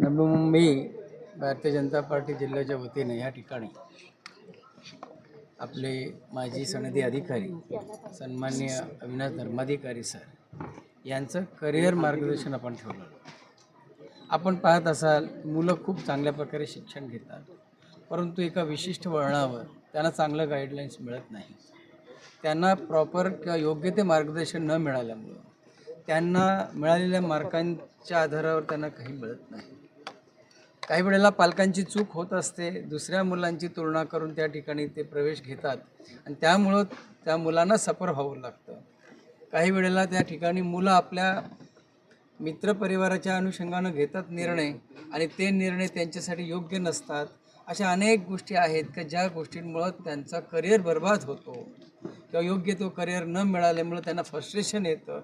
मी Bharatiya Janata party जिल्ह्याच्या वतीने या ठिकाणी आपले माजी सनदी अधिकारी सन्मान्य अविनाश धर्माधिकारी सर यांचं करिअर मार्गदर्शन आपण ठेवलं. आपण पाहत असाल मुलं खूप चांगल्या प्रकारे शिक्षण घेतात परंतु एका विशिष्ट वळणावर त्यांना चांगलं गाईडलाईन्स मिळत नाही. त्यांना प्रॉपर किंवा योग्य ते मार्गदर्शन न मिळाल्यामुळं त्यांना मिळालेल्या मार्कांच्या आधारावर त्यांना काही मिळत नाही. काही वेळेला पालकांची चूक होत असते दुसऱ्या मुलांची तुलना करून त्या ठिकाणी ते प्रवेश घेतात. आणि त्यामुळं त्या मुलांना सफर व्हावं लागतं. काही वेळेला त्या ठिकाणी मुलं आपल्या मित्रपरिवाराच्या अनुषंगानं घेतात निर्णय आणि ते निर्णय त्यांच्यासाठी योग्य नसतात. अशा अनेक गोष्टी आहेत का ज्या गोष्टींमुळं त्यांचा करिअर बर्बाद होतो किंवा योग्य तो करिअर न मिळाल्यामुळं त्यांना फ्रस्ट्रेशन येतं.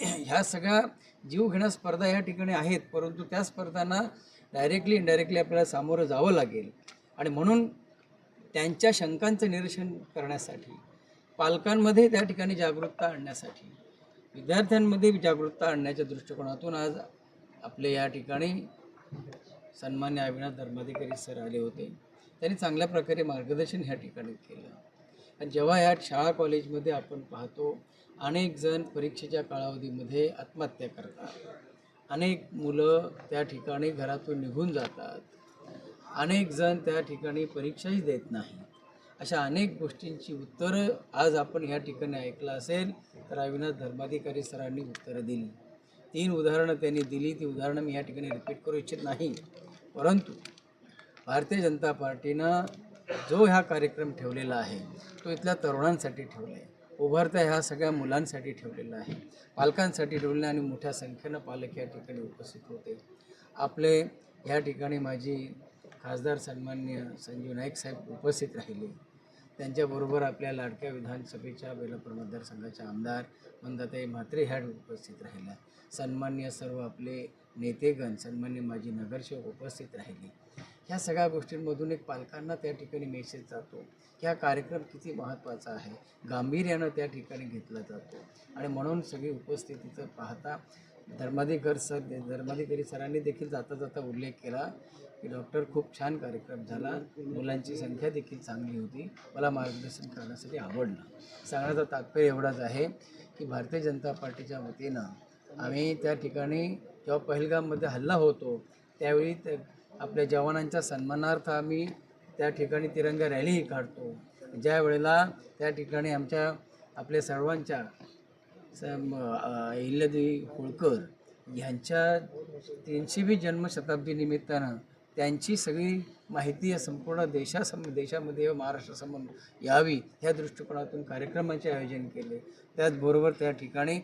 ह्या सगळ्या जीव घेण्या स्पर्धा या ठिकाणी आहेत परंतु त्या स्पर्धांना डायरेक्टली इनडायरेक्टली आपल्याला सामोरं जावं लागेल. आणि म्हणून त्यांच्या शंकांचं निरसन करण्यासाठी पालकांमध्ये त्या ठिकाणी जागरूकता आणण्यासाठी विद्यार्थ्यांमध्ये जागरूकता आणण्याच्या दृष्टिकोनातून आज आपले या ठिकाणी सन्मान्य अविनाश धर्माधिकारी सर आले होते. त्यांनी चांगल्या प्रकारे मार्गदर्शन ह्या ठिकाणी केलं. आणि जेव्हा ह्या शाळा कॉलेजमध्ये आपण पाहतो अनेक जण परीक्षेच्या कालावधीमध्ये आत्महत्या करतात. अनेक मुलं त्या ठिकाणी घरातून निघून जातात. अनेक जण त्या ठिकाणी परीक्षाही देत नाही अशा अनेक गोष्टींची उत्तरं आज आपण या ठिकाणी ऐकलं असेल तर अविनाश धर्माधिकारी सरांनी उत्तरं दिली. तीन उदाहरणं त्यांनी दिली. ती उदाहरणं मी या ठिकाणी रिपीट करू इच्छित नाही. परंतु भारतीय जनता पार्टीनं जो हा कार्यक्रम ठेवलेला आहे तो इथल्या तरुणांसाठी ठेवला आहे. उभारता ह्या सगळ्या मुलांसाठी ठेवलेला आहे. पालकांसाठी ठेवलेलं आणि मोठ्या संख्येनं पालक या ठिकाणी उपस्थित होते. आपले ह्या ठिकाणी माझी खासदार सन्मान्य संजीव नाईक साहेब उपस्थित राहिले. त्यांच्याबरोबर आपल्या लाडक्या विधानसभेच्या बेलापूर मतदारसंघाच्या आमदार मंदाताई म्हात्रे ह्या उपस्थित राहिल्या. सन्मान्य सर्व आपले नेतेगण सन्मान्य माजी नगरसेवक उपस्थित राहिले. ह्या सगळ्या गोष्टींमधून एक पालकांना त्या ठिकाणी मेसेज जातो. की हा कार्यक्रम किती महत्त्वाचा आहे? गांभीर्यानं त्या ठिकाणी घेतला जातो. आणि म्हणून सगळी उपस्थितीचं पाहता धर्माधिकारी सर धर्माधिकारी सरांनी देखील जाता जाता उल्लेख केला की डॉक्टर खूप छान कार्यक्रम झाला. मुलांची संख्या देखील चांगली होती. मला मार्गदर्शन करण्यासाठी आवडलं. सांगण्याचा तात्पर्य एवढाच आहे की भारतीय जनता पार्टीच्या वतीनं आम्ही त्या ठिकाणी जेव्हा पहलगाममध्ये हल्ला होतो त्यावेळी त्या आपल्या जवानांच्या सन्मानार्थ आम्ही त्या ठिकाणी तिरंगा रॅलीही काढतो. ज्या वेळेला त्या ठिकाणी आमच्या आपल्या सर्वांच्या सम अहिल्यादेवी होळकर ह्यांच्या तीनशेवी जन्मशताब्दी निमित्तानं त्यांची सगळी माहिती या संपूर्ण देशासम देशामध्ये व महाराष्ट्रासमोर यावी ह्या दृष्टिकोनातून कार्यक्रमाचे आयोजन केले. त्याचबरोबर त्या ठिकाणी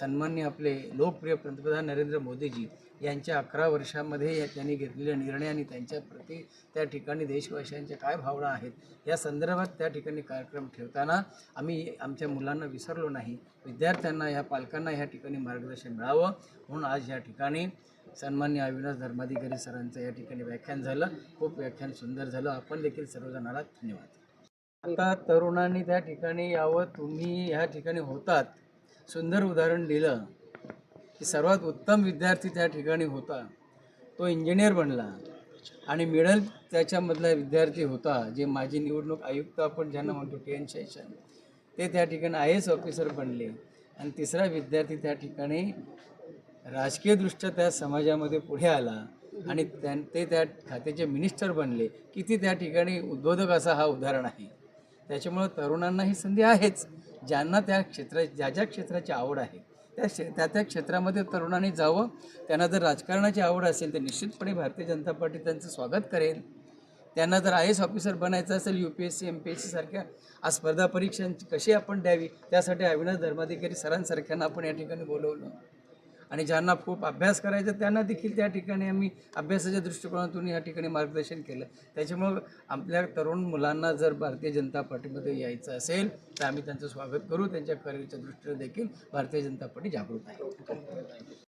सन्मान्य आपले लोकप्रिय पंतप्रधान नरेंद्र मोदीजी यांच्या अकरा वर्षामध्ये त्यांनी घेतलेल्या निर्णय आणि त्यांच्या प्रती त्या ठिकाणी देशवासियांच्या काय भावना आहेत? या संदर्भात त्या ठिकाणी कार्यक्रम ठेवताना आम्ही आमच्या मुलांना विसरलो नाही. विद्यार्थ्यांना या पालकांना ह्या ठिकाणी मार्गदर्शन मिळावं. म्हणून आज या ठिकाणी सन्मान्य अविनाश धर्माधिकारी सरांचं या ठिकाणी व्याख्यान झालं. खूप व्याख्यान सुंदर झालं. आपण देखील सर्वजण आलात. धन्यवाद. आता तरुणांनी त्या ठिकाणी यावं. तुम्ही ह्या ठिकाणी होतात. सुंदर उदाहरण दिलं की सर्वात उत्तम विद्यार्थी त्या ठिकाणी होता. तो इंजिनियर बनला. आणि मिडल त्याच्यामधला विद्यार्थी होता जे माजी निवडणूक आयुक्त आपण ज्यांना म्हणतो टी एन शेषन ते त्या ठिकाणी आय एस ऑफिसर बनले. आणि तिसरा विद्यार्थी त्या ठिकाणी राजकीयदृष्ट्या त्या समाजामध्ये पुढे आला. आणि त्यां ते त्या खात्याचे मिनिस्टर बनले किती त्या ठिकाणी उद्बोधक असा हा उदाहरण आहे. त्याच्यामुळं तरुणांना ही संधी आहेच. ज्यांना त्या क्षेत्रा ज्या ज्या क्षेत्राची आवड आहे. त्या क्षे त्या त्या क्षेत्रामध्ये तरुणांनी जावं. त्यांना जर राजकारणाची आवड असेल तर निश्चितपणे भारतीय जनता पार्टी त्यांचं स्वागत करेल. त्यांना जर आय एस ऑफिसर बनायचं असेल U P S C M P S C सारख्या आज स्पर्धा परीक्षांची कशी आपण द्यावी? त्यासाठी अविनाश धर्माधिकारी सरांसारख्यांना आपण या ठिकाणी बोलवलं. आणि ज्यांना खूप अभ्यास करायचा त्यांना देखील त्या ठिकाणी आम्ही अभ्यासाच्या दृष्टिकोनातून या ठिकाणी मार्गदर्शन केलं. त्याच्यामुळं आपल्या तरुण मुलांना जर भारतीय जनता पार्टीमध्ये यायचं असेल तर आम्ही त्यांचं स्वागत करू. त्यांच्या करिअरच्या दृष्टीने देखील भारतीय जनता पार्टी जागृत आहे.